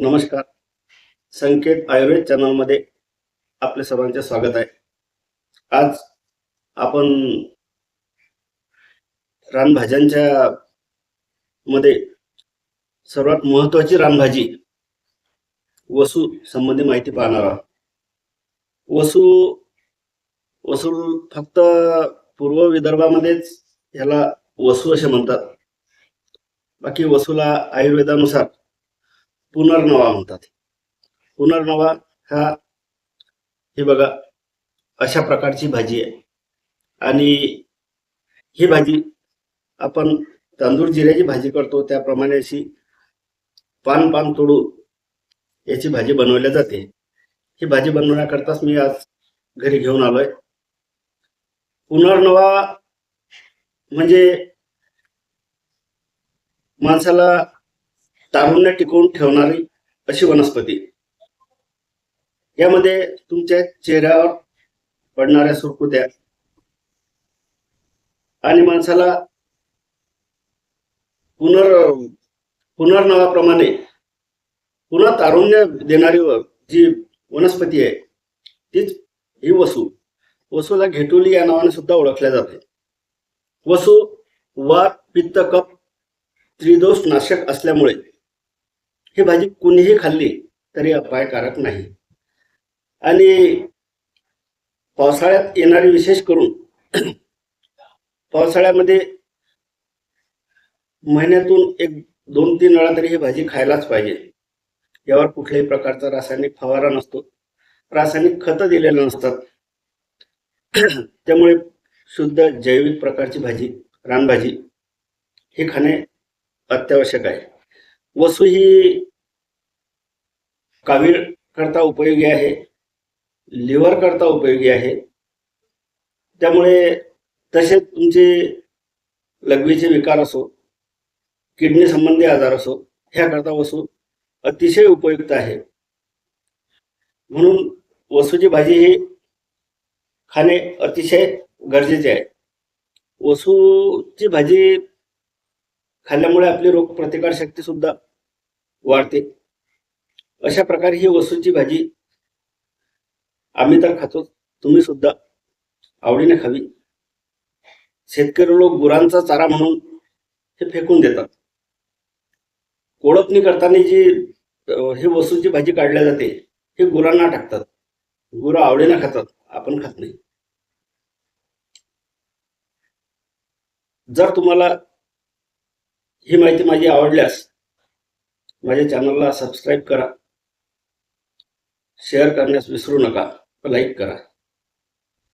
नमस्कार. संकेत आयुर्वेद चॅनलमध्ये आपले सर्वांचे स्वागत आहे. आज आपण रानभाज्यांच्या मध्ये सर्वात महत्वाची रानभाजी वसू संबंधी माहिती पाहणार आहोत. वसू वसूल फक्त पूर्व विदर्भामध्येच ह्याला वसू असे म्हणतात. बाकी वसूला आयुर्वेदानुसार पुनर्नवा म्हणतात. पुनर्नवा हा ही बघा अशा प्रकारची भाजी आहे. आणि ही भाजी आपण तांदूळ जिऱ्याची भाजी करतो त्याप्रमाणे अशी पान पान तोडून याची भाजी बनवल्या जाते. ही भाजी बनवण्याकरताच मी आज घरी घेऊन आलोय. पुनर्नवा म्हणजे माणसाला तारुण्य टिकवून ठेवणारी अशी वनस्पती. यामध्ये तुमच्या चेहऱ्यावर पडणाऱ्या सुरकुत्या आणि माणसाला पुनर पुनर्नवाप्रमाणे पुन्हा तारुण्य देणारी जी वनस्पती आहे तीच ही वसू. वसूला घेटुली या नावाने सुद्धा ओळखल्या जाते. वसू वात पित्त कप त्रिदोष नाशक असल्यामुळे ही भाजी कुणीही खाल्ली तरी अपायकारक नाही. आणि पावसाळ्यात येणारी विशेष करून पावसाळ्यामध्ये महिन्यातून एक दोन तीन वेळा तरी ही भाजी खायलाच पाहिजे. यावर कुठल्याही प्रकारचा रासायनिक फवारा नसतो. रासायनिक खतं दिलेलं नसतात. त्यामुळे शुद्ध जैविक प्रकारची भाजी रानभाजी हे खाणे अत्यावश्यक आहे. वसू ही कावीळ करता उपयोगी आहे लिव्हर करता उपयोगी आहे. त्यामुळे तसेच तुमचे लघवीचे विकार असो किडनी संबंधी आजार असो ह्याकरता वसू अतिशय उपयुक्त आहे. म्हणून वसूची भाजी ही खाणे अतिशय गरजेचे आहे. वसूची भाजी खाल्ल्यामुळे आपली रोग प्रतिकार शक्ती सुद्धा वाढते. अशा प्रकारे ही वसूची भाजी आम्ही तर खातो. तुम्ही सुद्धा आवडीने खावी. शेतकरी लोक गुरांचा चारा म्हणून हे फेकून देतात. कोळपणी करताना जी हे वसूची भाजी काढल्या जाते हे गुरांना टाकतात. गुरं आवडीने खातात आपण खात नाही. जर तुम्हाला ही माहिती माझी आवडल्यास माझ्या चॅनलला सबस्क्राईब करा. शेअर करण्यास विसरू नका. लाईक करा.